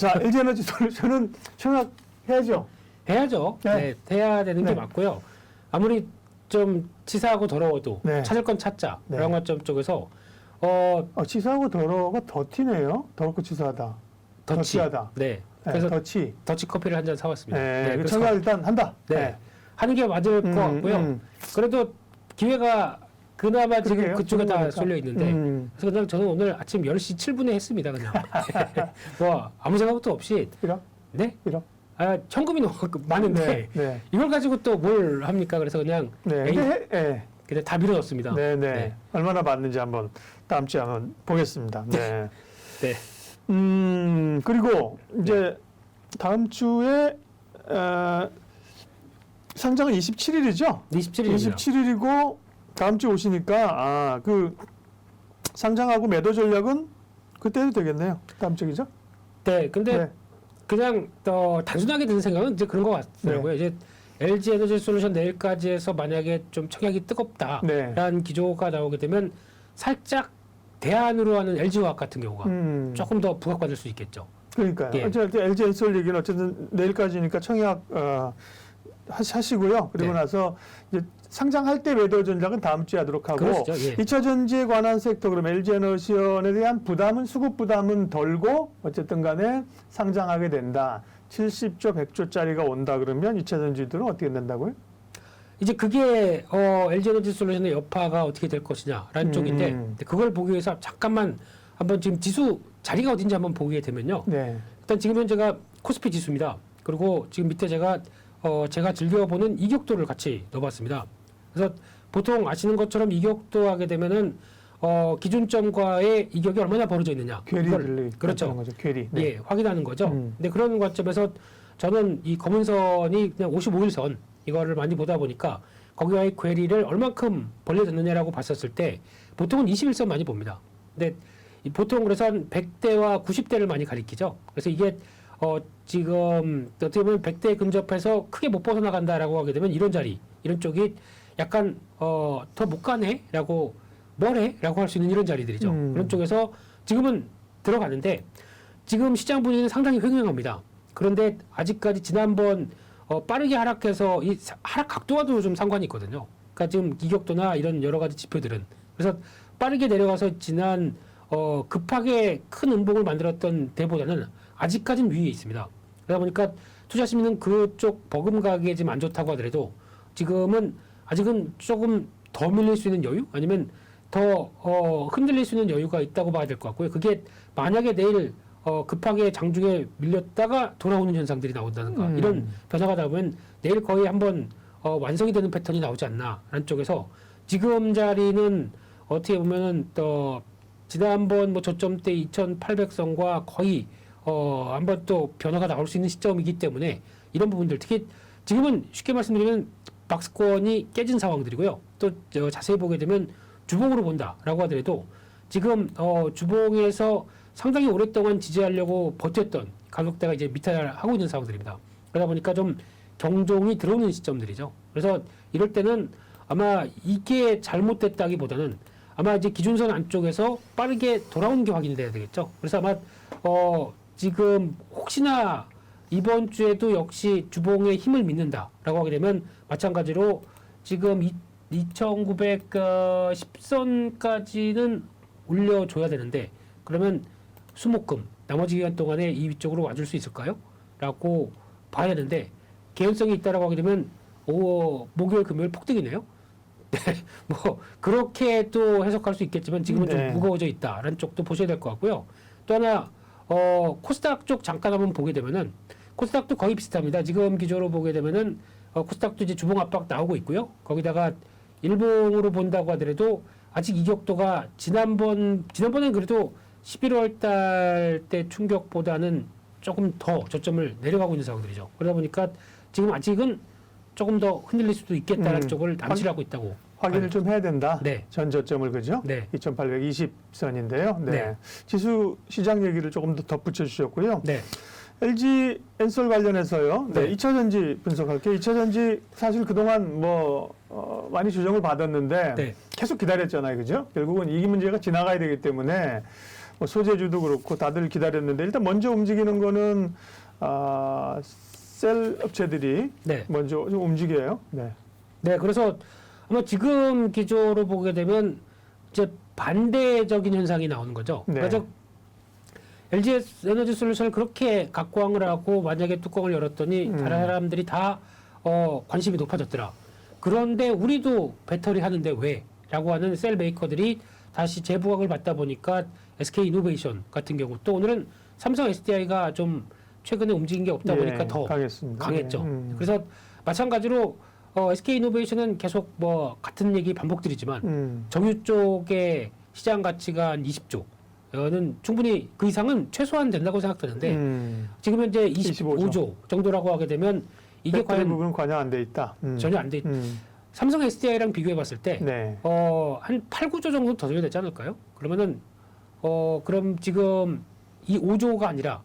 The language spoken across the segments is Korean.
자, LG에너지 솔루션은 청약해야죠. 해야죠. 네. 네. 해야 되는 게 네. 맞고요. 아무리 좀 치사하고 더러워도 네. 찾을 건 찾자. 네. 그런 관점 쪽에서 어 어, 치사하고 더러워가 더티네요. 더럽고 치사하다. 더치. 더치하다. 네. 네, 그래서 더치. 더치 커피를 한 잔 사왔습니다. 네, 그 그래서 청약 일단 한다. 네. 하는 게 맞을 음, 것 같고요. 음. 그래도 기회가 그나마 지금 그러게요. 그쪽에 다 그러니까. 쏠려 있는데 음. 그래서 그냥 저는 오늘 아침 10시 7분에 했습니다. 그냥 뭐 아무 생각도 없이 1억? 네? 1억? 아, 현금이 너무 많은데 네. 네. 이걸 가지고 또 뭘 합니까? 그래서 그냥 네. 에이, 근데 해, 예. 그냥 다 밀어넣습니다. 네, 네, 네. 얼마나 받는지 한번 다음 주에 한번 보겠습니다. 네. 네. 음, 그리고 이제 다음 주에 어, 상장은 27일이죠? 27일입니다. 27일이고 다음 주에 오시니까 아, 그 상장하고 매도 전략은 그때 해도 되겠네요. 다음 주이죠? 네, 근데 네. 그냥 어, 단순하게 드는 생각은 이제 그런 것 같더라고요. 이제 LG 에너지 솔루션 내일까지 해서 만약에 좀 청약이 뜨겁다라는 네. 기조가 나오게 되면 살짝 대안으로 하는 LG화학 같은 경우가 음. 조금 더 부각받을 수 있겠죠. 그러니까요. 예. 어쨌든 LG 엔솔 얘기는 어쨌든 내일까지니까 청약 어, 하시- 하시고요. 그리고 네. 나서 이제 상장할 때 매도 전략은 다음 주에 하도록 하고 그러시죠. 예. 2차 전지에 관한 섹터 그럼 LG 에너지원에 대한 부담은 수급 부담은 덜고 어쨌든 간에 상장하게 된다. 70조, 100조짜리가 온다 그러면 2차 전지들은 어떻게 된다고요? 이제 그게 어, LG 에너지 솔루션의 여파가 어떻게 될 것이냐라는 음. 쪽인데 근데 그걸 보기 위해서 잠깐만 한번 지금 지수 자리가 어딘지 한번 보게 되면요. 네. 일단 지금 현재가 코스피 지수입니다. 그리고 지금 밑에 제가 어 제가 즐겨보는 이격도를 같이 넣어봤습니다. 그래서 보통 아시는 것처럼 이격도 하게 되면은 어 기준점과의 이격이 얼마나 벌어져 있느냐. 괴리를 그렇죠. 거죠. 괴리. 네. 예, 확인하는 거죠. 음. 근데 그런 관점에서 저는 이 검은 선이 그냥 55일 선 이거를 많이 보다 보니까 거기와의 괴리를 얼만큼 벌려졌느냐라고 봤었을 때 보통은 21선 많이 봅니다. 근데 이 보통 그래서 한 100대와 90대를 많이 가리키죠. 그래서 이게 어 지금 어떻게 보면 100대 근접해서 크게 못 벗어나간다라고 하게 되면 이런 자리, 이런 쪽이 약간 어 더 못 가네 라고 뭐래라고 할 수 있는 이런 자리들이죠. 음. 그런 쪽에서 지금은 들어가는데 지금 시장 분위기는 상당히 횡행합니다. 그런데 아직까지 지난번 어, 빠르게 하락해서 이 사- 하락 각도와도 좀 상관이 있거든요. 그러니까 지금 이격도나 이런 여러 가지 지표들은 그래서 빠르게 내려가서 지난 어, 급하게 큰 음봉을 만들었던 때보다는 아직까지는 위에 있습니다. 그러다 보니까 투자 심리는 그쪽 버금가게 지금 안 좋다고 하더라도 지금은 아직은 조금 더 밀릴 수 있는 여유 아니면 더 어, 흔들릴 수 있는 여유가 있다고 봐야 될 것 같고요. 그게 만약에 내일 어, 급하게 장중에 밀렸다가 돌아오는 현상들이 나온다든가 음. 이런 변화가 나오면 내일 거의 한번 어, 완성이 되는 패턴이 나오지 않나라는 쪽에서 지금 자리는 어떻게 보면은 또 지난번 뭐 저점대 2,800선과 거의 어, 한번 또 변화가 나올 수 있는 시점이기 때문에 이런 부분들 특히 지금은 쉽게 말씀드리면 박스권이 깨진 상황들이고요. 또 저, 자세히 보게 되면 주봉으로 본다라고 하더라도 지금 어, 주봉에서 상당히 오랫동안 지지하려고 버텼던 가격대가 이제 미탈하고 있는 상황들입니다. 그러다 보니까 좀 경종이 들어오는 시점들이죠. 그래서 이럴 때는 아마 이게 잘못됐다기보다는 아마 이제 기준선 안쪽에서 빠르게 돌아오는 게 확인이 돼야 되겠죠. 그래서 아마 어 지금 혹시나 이번 주에도 역시 주봉의 힘을 믿는다라고 하게 되면 마찬가지로 지금 2,910선까지는 올려줘야 되는데 그러면 수목금 나머지 기간 동안에 이 위쪽으로 와줄 수 있을까요? 라고 봐야 되는데 개연성이 있다라고 하게 되면 오 목요일 금요일 폭등이네요. 네, 뭐 그렇게 또 해석할 수 있겠지만 지금은 네. 좀 무거워져 있다라는 쪽도 보셔야 될 것 같고요. 또 하나 어 코스닥 쪽 잠깐 한번 보게 되면은 코스닥도 거의 비슷합니다. 지금 기조로 보게 되면은 어, 코스닥도 이제 주봉 압박 나오고 있고요. 거기다가 일봉으로 본다고 하더라도 아직 이격도가 지난번 지난번엔 그래도 11월 달 때 충격보다는 조금 더 저점을 내려가고 있는 상황들이죠. 그러다 보니까 지금 아직은 조금 더 흔들릴 수도 있겠다는 음. 쪽을 남실하고 있다고. 확인을 좀 해야 된다. 네. 전 저점을 그죠? 네. 2,820선인데요. 네. 네. 지수 시장 얘기를 조금 더 덧붙여 주셨고요. 네. LG 엔솔 관련해서요. 네. 네. 2차 전지 분석할게요. 2차 전지 사실 그동안 뭐 어, 많이 조정을 받았는데 네. 계속 기다렸잖아요. 그죠? 결국은 이 문제가 지나가야 되기 때문에 뭐 소재주도 그렇고 다들 기다렸는데 일단 먼저 움직이는 거는 아, 셀 업체들이 네. 먼저 좀 움직여요. 네. 네, 그래서 아마 지금 기조로 보게 되면 이제 반대적인 현상이 나오는 거죠. 네. 그래서 LG 에너지 솔루션을 그렇게 각광을 하고 만약에 뚜껑을 열었더니 음. 다른 사람들이 다 어, 관심이 높아졌더라. 그런데 우리도 배터리 하는데 왜? 라고 하는 셀 메이커들이 다시 재부각을 받다 보니까 SK 이노베이션 같은 경우 또 오늘은 삼성 SDI가 좀 최근에 움직인 게 없다 예, 보니까 더 강했습니다. 강했죠. 네. 음. 그래서 마찬가지로 어, SK 이노베이션은 계속 뭐 같은 얘기 반복드리지만 음. 정유 쪽의 시장 가치가 한 20조. 는 충분히 그 이상은 최소한 된다고 생각되는데 음. 지금 현재 25조. 25조 정도라고 하게 되면 이게 과연 부분은 관여 안 돼 있다. 음. 전혀 안 돼. 있 음. 삼성 SDI랑 비교해 봤을 때 네. 어, 한 8, 9조 정도 더 줘야 되지 않을까요? 그러면은 어, 그럼 지금 이 5조가 아니라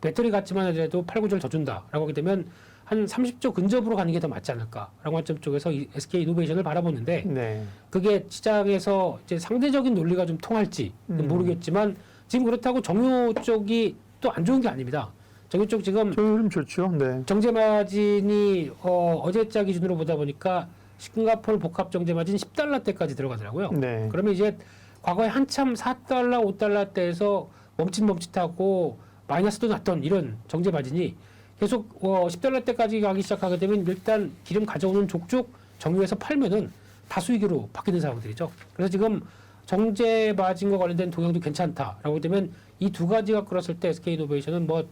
배터리 가치만 하더라도 8, 9조를 더 준다라고 하게 되면 한 30조 근접으로 가는 게 더 맞지 않을까라고 관점 쪽에서 이 SK 이노베이션을 바라보는데 네. 그게 시장에서 이제 상대적인 논리가 좀 통할지 는 음. 모르겠지만 지금 그렇다고 정유 쪽이 또 안 좋은 게 아닙니다. 정유 쪽 지금 좀 좋죠. 네. 정제 마진이 어, 어제자 기준으로 보다 보니까 싱가포르 복합 정제 마진 10달러 대까지 들어가더라고요. 네. 그러면 이제 과거에 한참 4달러, 5달러 대에서 멈칫멈칫하고 마이너스도 났던 이런 정제 마진이 계속 어, 10달러대까지 가기 시작하게 되면 일단 기름 가져오는 족족 정유에서 팔면은 다수익으로 바뀌는 상황들이죠. 그래서 지금 정제 마진과 관련된 동향도 괜찮다라고 되면 이 두 가지가 끌었을 때 SK 이노베이션은 뭐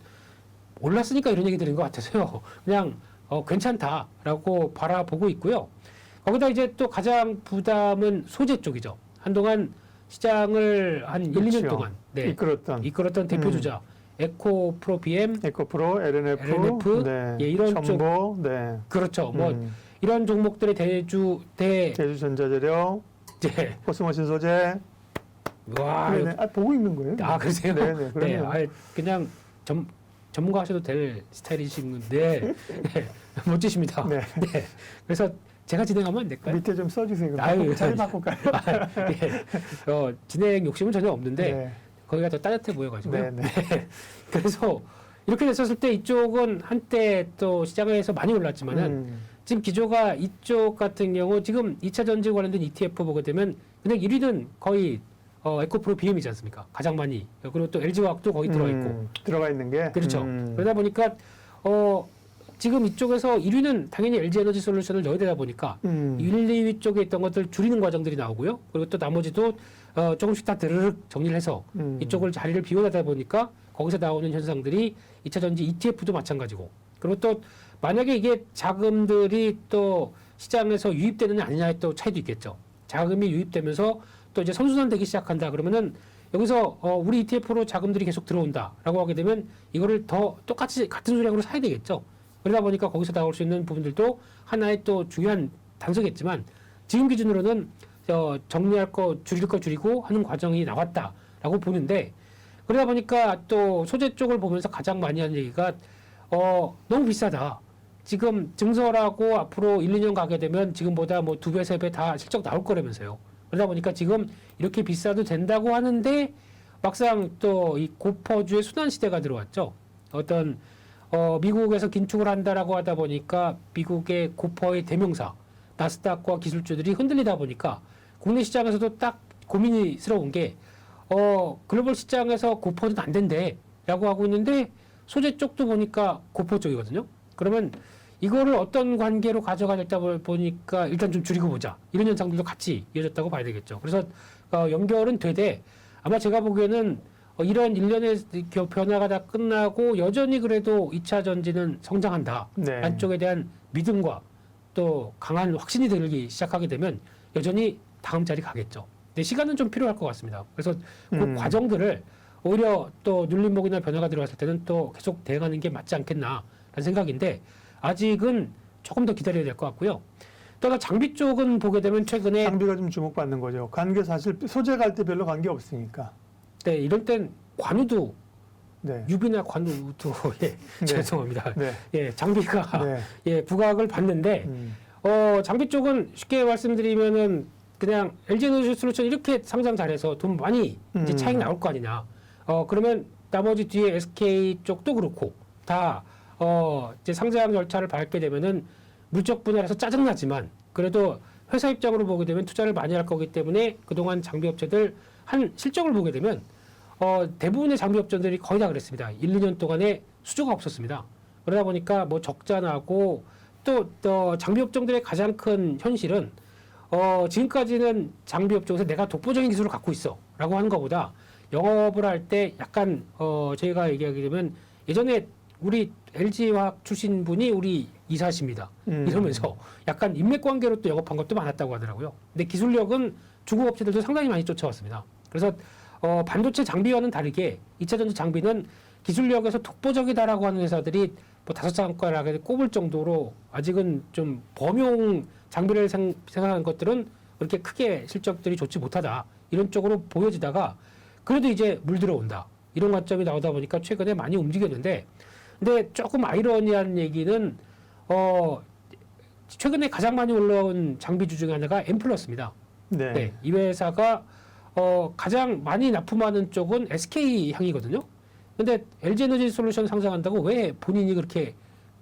올랐으니까 이런 얘기 드린 것 같아서요. 그냥 어, 괜찮다라고 바라보고 있고요. 거기다 이제 또 가장 부담은 소재 쪽이죠. 한동안 시장을 한 1, 2년 그렇죠. 동안 네, 이끌었던 이끌었던 대표 음. 주자 에코 프로 BM 에코 프로, LNF, LNF, 네. 예, 이런 쪽- 첨보, 네. 그렇죠. 뭐 음. 이런 종목들의 대주 대 제주전자재료, 네. 코스모신 소재. 와, 네, 네. 아, 보고 있는 거예요. 아 그러세요? 네, 네, 네. 아, 그냥 전 전문가 하셔도 될 스타일이신데 네, 멋지십니다. 네. 네. 그래서 제가 진행하면 안 될까요? 밑에 좀 써주세요. 아유, 자리. 바꿀까요? 아, 예. 어, 진행 욕심은 전혀 없는데 네. 거기가 더 따뜻해 보여가지고요. 네, 네. 그래서 이렇게 됐었을 때 이쪽은 한때 또 시장에서 많이 올랐지만은 음. 지금 기조가 이쪽 같은 경우 지금 2차 전지 관련된 ETF 보게 되면 그냥 1위는 거의 어, 에코프로 BM이지 않습니까? 가장 많이 그리고 또 LG화학도 거기 들어가 있고 음, 들어가 있는 게 그렇죠. 음. 그러다 보니까 어, 지금 이쪽에서 1위는 당연히 LG 에너지 솔루션을 넣어야 되다 보니까 음. 1, 2위 쪽에 있던 것들 줄이는 과정들이 나오고요. 그리고 또 나머지도 어, 조금씩 다 드르륵 정리를 해서 음. 이쪽을 자리를 비워내다 보니까 거기서 나오는 현상들이 2차 전지 ETF도 마찬가지고 그리고 또 만약에 이게 자금들이 또 시장에서 유입되느냐 아니냐의 또 차이도 있겠죠. 자금이 유입되면서 또 이제 선순환 되기 시작한다 그러면은 여기서 어, 우리 ETF로 자금들이 계속 들어온다라고 하게 되면 이거를 더 똑같이 같은 수량으로 사야 되겠죠. 그러다 보니까 거기서 나올 수 있는 부분들도 하나의 또 중요한 단서겠지만 지금 기준으로는 어, 정리할 거 줄일 거 줄이고 하는 과정이 나왔다라고 보는데 그러다 보니까 또 소재 쪽을 보면서 가장 많이 하는 얘기가 어, 너무 비싸다. 지금 증설하고 앞으로 1, 2년 가게 되면 지금보다 뭐 두 배, 세 배 다 실적 나올 거라면서요. 그러다 보니까 지금 이렇게 비싸도 된다고 하는데 막상 또 이 고퍼주의 순환 시대가 들어왔죠. 어떤 어, 미국에서 긴축을 한다라고 하다 보니까 미국의 고퍼의 대명사 나스닥과 기술주들이 흔들리다 보니까 국내 시장에서도 딱 고민이스러운 게 어, 글로벌 시장에서 고퍼는 안 된대 라고 하고 있는데 소재 쪽도 보니까 고퍼 쪽이거든요. 그러면 이거를 어떤 관계로 가져가야 될까 보니까 일단 좀 줄이고 보자. 이런 현상들도 같이 이어졌다고 봐야 되겠죠. 그래서 어, 연결은 되되 아마 제가 보기에는 어, 이런 일련의 겨- 변화가 다 끝나고 여전히 그래도 2차 전지는 성장한다. 네. 안쪽에 대한 믿음과 또 강한 확신이 들기 시작하게 되면 여전히 다음 자리 가겠죠. 근데 시간은 좀 필요할 것 같습니다. 그래서 그 음. 과정들을 오히려 또 눌림목이나 변화가 들어왔을 때는 또 계속 대응하는 게 맞지 않겠나라는 생각인데 아직은 조금 더 기다려야 될 것 같고요. 또 하나 장비 쪽은 보게 되면 최근에 장비가 좀 주목받는 거죠. 관계 사실 소재 갈 때 별로 관계 없으니까. 네, 이럴 땐 관우도 네. 유비나 관우도 예, 네. 죄송합니다. 네. 예, 장비가 네. 예 부각을 받는데 음. 어, 장비 쪽은 쉽게 말씀드리면은 그냥 LG 에너지 솔루션 이렇게 상장 잘해서 돈 많이 이제 음. 차익 나올 거 아니냐. 어 그러면 나머지 뒤에 SK 쪽도 그렇고 다 어, 이제 상장 절차를 밟게 되면은 물적 분할에서 짜증나지만 그래도 회사 입장으로 보게 되면 투자를 많이 할 거기 때문에 그동안 장비 업체들 한 실적을 보게 되면 어, 대부분의 장비 업체들이 거의 다 그랬습니다. 1, 2년 동안에 수주가 없었습니다. 그러다 보니까 뭐 적자 나고 또, 또 장비 업종들의 가장 큰 현실은 어, 지금까지는 장비 업종에서 내가 독보적인 기술을 갖고 있어 라고 하는 것보다 영업을 할 때 약간 어, 저희가 얘기하게 되면 예전에 우리 LG화학 출신 분이 우리 이사십니다. 음. 이러면서 약간 인맥 관계로 또 영업한 것도 많았다고 하더라고요. 근데 기술력은 중국 업체들도 상당히 많이 쫓아왔습니다. 그래서 어, 반도체 장비와는 다르게 2차 전지 장비는 기술력에서 독보적이다라고 하는 회사들이 뭐 다섯 장가락에 꼽을 정도로 아직은 좀 범용 장비를 생, 생각하는 것들은 그렇게 크게 실적들이 좋지 못하다 이런 쪽으로 보여지다가 그래도 이제 물들어온다 이런 관점이 나오다 보니까 최근에 많이 움직였는데 근데 조금 아이러니한 얘기는 어 최근에 가장 많이 올라온 장비주 중에 하나가 엠플러스입니다. 네. 네, 이 회사가 어, 가장 많이 납품하는 쪽은 SK 향이거든요. 근데 LG 에너지 솔루션 상장한다고 왜 본인이 그렇게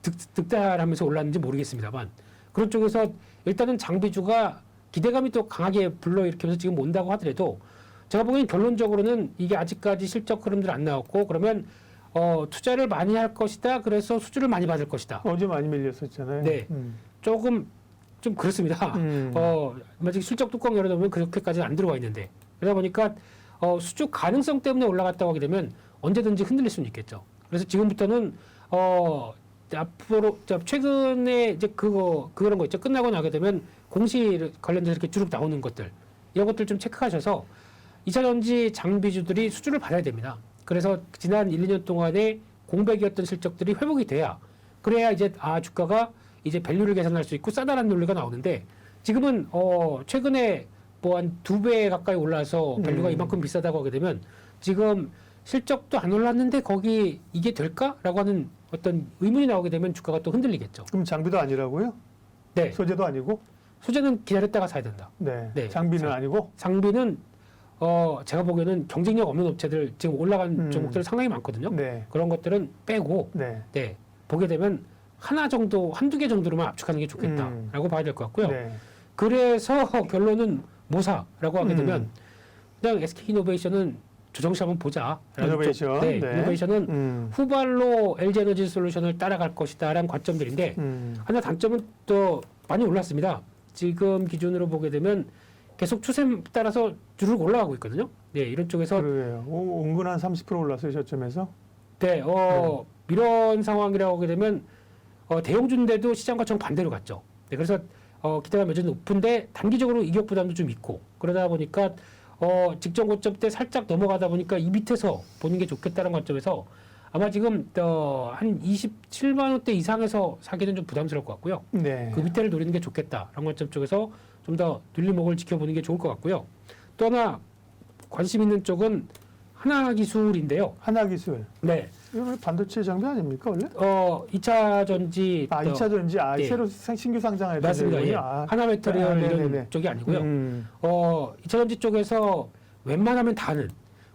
득, 득달하면서 올랐는지 모르겠습니다만 그런 쪽에서 일단은 장비주가 기대감이 또 강하게 불러일으키면서 지금 온다고 하더라도 제가 보기엔 결론적으로는 이게 아직까지 실적 흐름들 안 나왔고 그러면 어, 투자를 많이 할 것이다. 그래서 수주를 많이 받을 것이다. 어제 많이 밀렸었잖아요. 네. 음. 조금 좀 그렇습니다. 음. 어, 만약 실적 뚜껑 열어놓으면 그렇게까지 안 들어와 있는데 그러다 보니까 어, 수주 가능성 때문에 올라갔다고 하게 되면 언제든지 흔들릴 수는 있겠죠. 그래서 지금부터는 어, 앞으로 자, 최근에 이제 그거 그런 거 있죠. 끝나고 나게 되면 공시 관련돼서 이렇게 쭉 나오는 것들 이런 것들 좀 체크하셔서 2차 전지 장비주들이 수주를 받아야 됩니다. 그래서 지난 1, 2년 동안에 공백이었던 실적들이 회복이 돼야 그래야 이제 아 주가가 이제 밸류를 계산할 수 있고 싸다라는 논리가 나오는데 지금은 어 최근에 뭐 한 두 배 가까이 올라서 밸류가 음. 이만큼 비싸다고 하게 되면 지금 실적도 안 올랐는데 거기 이게 될까라고 하는 어떤 의문이 나오게 되면 주가가 또 흔들리겠죠. 그럼 장비도 아니라고요? 네, 소재도 아니고? 소재는 기다렸다가 사야 된다. 네. 네. 장비는 자. 아니고? 상비는 어 제가 보기에는 경쟁력 없는 업체들 지금 올라간 음. 종목들 상당히 많거든요. 네. 그런 것들은 빼고 네. 네 보게 되면 하나 정도 한두 개 정도로만 압축하는 게 좋겠다라고 봐야 될 것 같고요. 네. 그래서 결론은 모사라고 하게 음. 되면 그냥 SK 이노베이션은 조정시 한번 보자. 이노베이션. 네, 네. 이노베이션은 음. 후발로 LG 에너지 솔루션을 따라갈 것이다라는 관점들인데 음. 하나 단점은 또 많이 올랐습니다. 지금 기준으로 보게 되면 계속 추세 따라서 주르륵 올라가고 있거든요. 네, 이런 쪽에서 그러게요. 오, 은근 한 30% 올랐어요, 저점에서. 네, 어, 이런 상황이라고 하게 되면 어, 대형주인데도 시장과 정 반대로 갔죠. 네, 그래서 어, 기대가 여전히 높은데 단기적으로 이격 부담도 좀 있고 그러다 보니까 어, 직전 고점 때 살짝 넘어가다 보니까 이 밑에서 보는 게 좋겠다는 관점에서 아마 지금 어, 한 27만 원대 이상에서 사기는 좀 부담스러울 것 같고요. 네. 그 밑에를 노리는 게 좋겠다라는 관점 쪽에서 좀 더 눌림목을 지켜보는 게 좋을 것 같고요. 또 하나 관심 있는 쪽은 하나 기술인데요. 하나 기술. 네. 이거 반도체 장비 아닙니까, 원래? 어, 2차 전지 아, 또 2차 전지. 아, 네. 새로 생- 신규 상장할 맞습니다. 예. 아, 하나 메터리얼 아, 이런 네네네. 쪽이 아니고요. 음. 어, 2차 전지 쪽에서 웬만하면 다는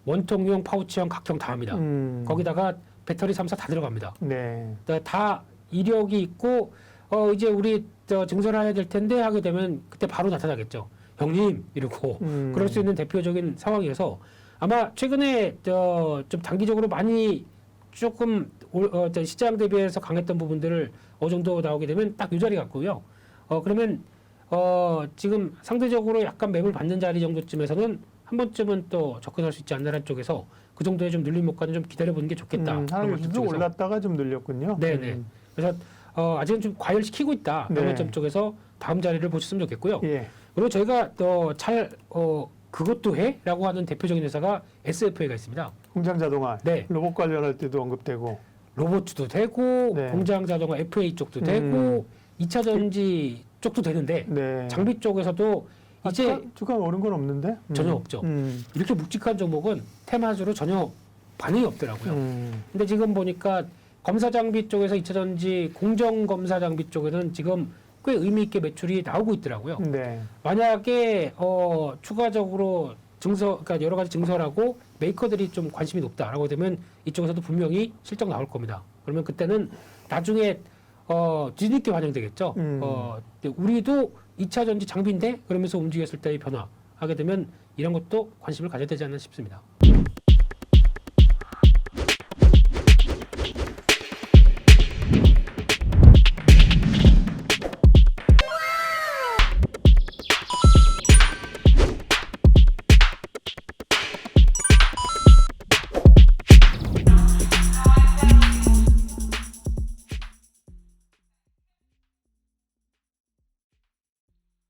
원통형, 파우치형, 각형 다 합니다. 음. 거기다가 배터리 3사 다 들어갑니다. 네. 다- 다 이력이 있고 어, 이제 우리 저 증설해야 될 텐데 하게 되면 그때 바로 나타나겠죠. 형님 이러고 음. 그럴 수 있는 대표적인 상황이어서 아마 최근에 저좀 단기적으로 많이 조금 올- 어, 저 시장 대비해서 강했던 부분들을 어느 정도 나오게 되면 딱 이 자리 같고요. 어 그러면 어 지금 상대적으로 약간 매물 받는 자리 정도쯤에서는 한 번쯤은 또 접근할 수 있지 않나라는 쪽에서 그 정도의 좀 눌림 목까지 좀 기다려 보는 게 좋겠다. 음, 하나기술도 쪽에서. 올랐다가 좀 늘렸군요. 네네. 음. 그래서 어, 아직은 좀 과열시키고 있다. 네. 그런 관점 쪽에서 다음 자리를 보셨으면 좋겠고요. 예. 그리고 저희가 또잘 어, 그것도 해 라고 하는 대표적인 회사가 SFA가 있습니다. 공장 자동화. 네. 로봇 관련할 때도 언급되고. 로봇도 되고 네. 공장 자동화 FA 쪽도 음. 되고 2차 전지 쪽도 되는데 네. 장비 쪽에서도 아, 이제 주가, 주가 오른 건 없는데? 음. 전혀 없죠. 음. 이렇게 묵직한 종목은 테마주로 전혀 반응이 없더라고요. 음. 근데 지금 보니까 검사 장비 쪽에서 2차 전지 공정 검사 장비 쪽에는 지금 꽤 의미 있게 매출이 나오고 있더라고요. 네. 만약에 어 추가적으로 증서, 그러니까 여러 가지 증서라고 메이커들이 좀 관심이 높다라고 되면 이쪽에서도 분명히 실적 나올 겁니다. 그러면 그때는 나중에 어, 뒤늦게 반영되겠죠. 음. 어, 우리도 2차 전지 장비인데 그러면서 움직였을 때의 변화 하게 되면 이런 것도 관심을 가져야 되지 않나 싶습니다.